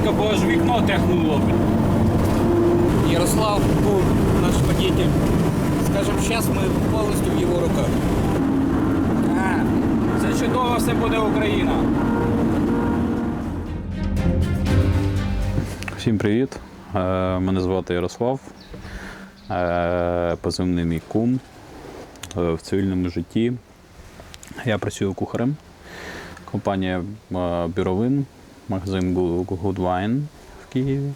вікно технуло. Ярослав був наш водитель. Скажем, сейчас мы полностью в его руках. Це чудово, все буде Україна. Всім привіт. Е, Мене звати Ярослав. Е, Позивний мій кум Е, в цивільному житті. Я працюю кухарем. Компанія Біровин, магазин Good Wine в Києві.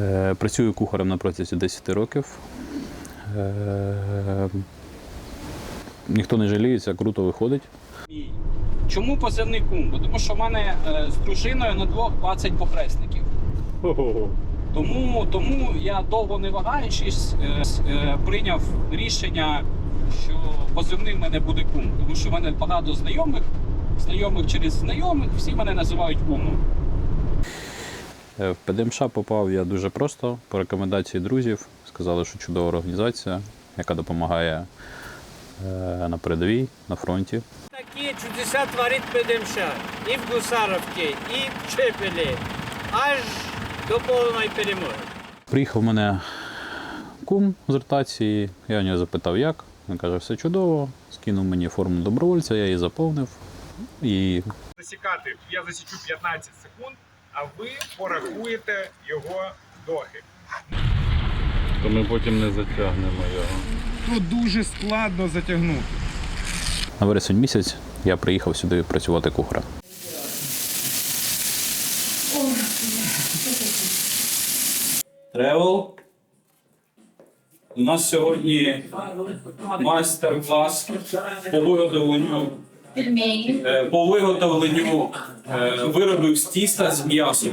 Е, Працюю кухарем на протязі 10 років. Е, Ніхто не жаліється, круто виходить. Чому позивний кум? Тому що в мене е, з дружиною на двох 20 похресників. Тому, тому я довго не вагаючись, прийняв рішення, що позивний в мене буде кум. Тому що в мене багато знайомих, знайомих через знайомих, всі мене називають кумом. Е, В ПДМШ попав я дуже просто по рекомендації друзів. Сказали, що чудова організація, яка допомагає е, на передовій, на фронті. Такі чудеса творить ПДМШ і в Гусаровці, і в Чепелі, аж до повної перемоги. Приїхав в мене кум з ротації, я у нього запитав, як. Він каже, все чудово, скинув мені форму добровольця, я її заповнив. І засікати, я засічу 15 секунд, а ви порахуєте його доги. То ми потім не затягнемо його. Тут дуже складно затягнути. на вересень місяць я приїхав сюди працювати кухарем. Тревел. У нас сьогодні майстер-клас по виготовленню, Пельмені. е, по виготовленню е, виробів з тіста з м'ясом.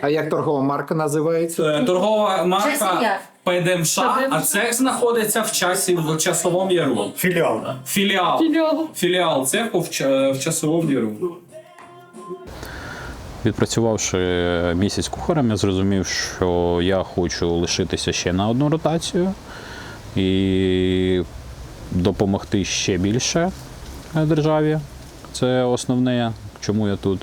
А як торгова марка називається? Е, Торгова марка? ПДМШ, а це знаходиться в часі в часовому яру. Філіал. Філіал. Філіал. Філіал цеху в, Ча- в часовому яру. Відпрацювавши місяць кухарем, я зрозумів, що я хочу лишитися ще на одну ротацію і допомогти ще більше е, державі. Це основне, чому я тут.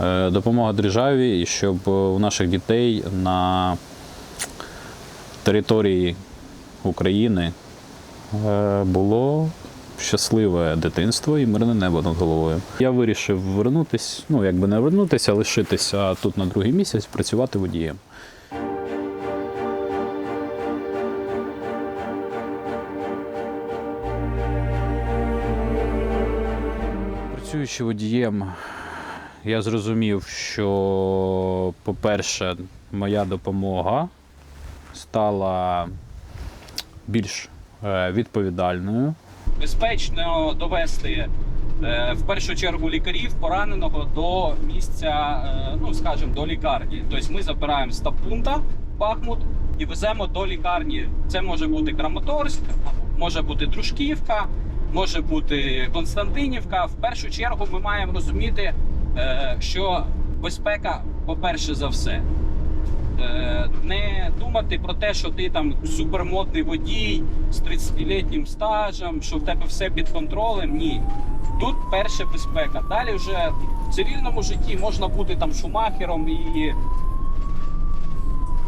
Е, Допомога державі, і щоб у наших дітей на території України е, було щасливе дитинство і мирне небо над головою. Я вирішив вернутись, ну якби не вернутися, а лишитися тут на другий місяць, працювати водієм. Працюючи водієм, я зрозумів, що, по-перше, моя допомога стала більш е, відповідальною. Безпечно довести е, в першу чергу лікарів пораненого до місця, е, ну скажімо, до лікарні. Тобто ми забираємо з Тапунта Бахмут і веземо до лікарні. Це може бути Краматорськ, може бути Дружківка, може бути Константинівка. В першу чергу ми маємо розуміти, е, що безпека, по-перше за все. Е, Не думати про те, що ти там супермодний водій з 30-літнім стажем, що в тебе все під контролем. Ні. Тут перша безпека. Далі вже в цивільному житті можна бути там шумахером і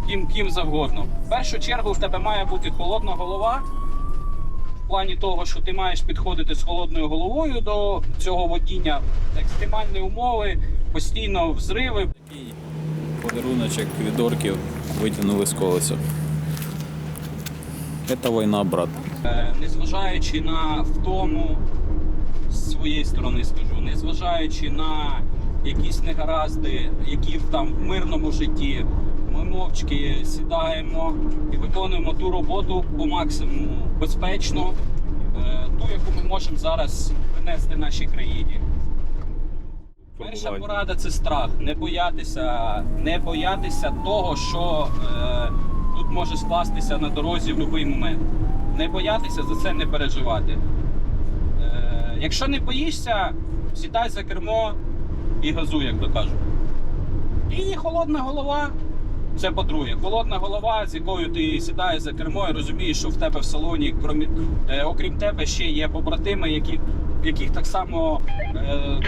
ким, ким завгодно. В першу чергу в тебе має бути холодна голова. Плані того, що ти маєш підходити з холодною головою до цього водіння, екстремальні умови, постійно взриви. Подаруночок від орків витягнули з колеса. Це війна, брат. Е, незважаючи на втому з своєї сторони скажу, незважаючи на якісь негаразди, які там в мирному житті, ми мовчки сідаємо і виконуємо ту роботу по максимуму безпечно, е, ту, яку ми можемо зараз принести нашій країні. Перша порада це страх. Не боятися, не боятися того, що е, тут може скластися на дорозі в будь-який момент. Не боятися за це не переживати. Е, якщо не боїшся, сідай за кермо і газуй, як то кажуть. І холодна голова. Це по-друге, холодна голова, з якою ти сідаєш за кермо і розумієш, що в тебе в салоні, крім, е, окрім тебе, ще є побратими, які, яких так само е,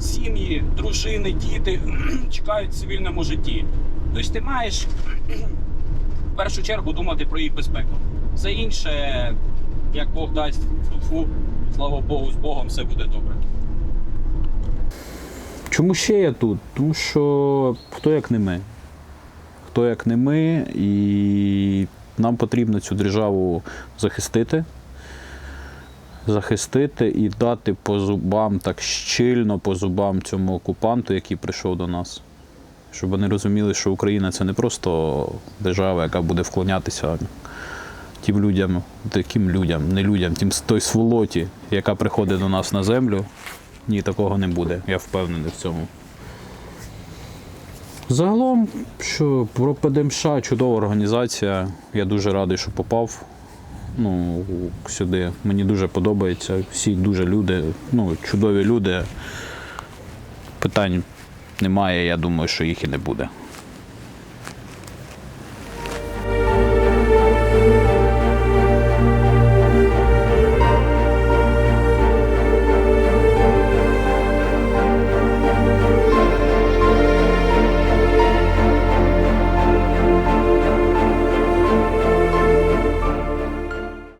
сім'ї, дружини, діти чекають в цивільному житті. Тобто ти маєш в першу чергу думати про їх безпеку. Все інше, як Бог дасть, фу, слава Богу, з Богом все буде добре. Чому ще я тут? Тому що хто як не ми. Хто як не ми, і нам потрібно цю державу захистити. Захистити і дати по зубам так щільно по зубам цьому окупанту, який прийшов до нас. Щоб вони розуміли, що Україна це не просто держава, яка буде вклонятися тим людям, таким людям, не людям, тим той сволоті, яка приходить до нас на землю. Ні, такого не буде. Я впевнений в цьому. Загалом, що про ПДМШ чудова організація. Я дуже радий, що попав ну, сюди. Мені дуже подобається. Всі дуже люди, ну, чудові люди. Питань немає, я думаю, що їх і не буде.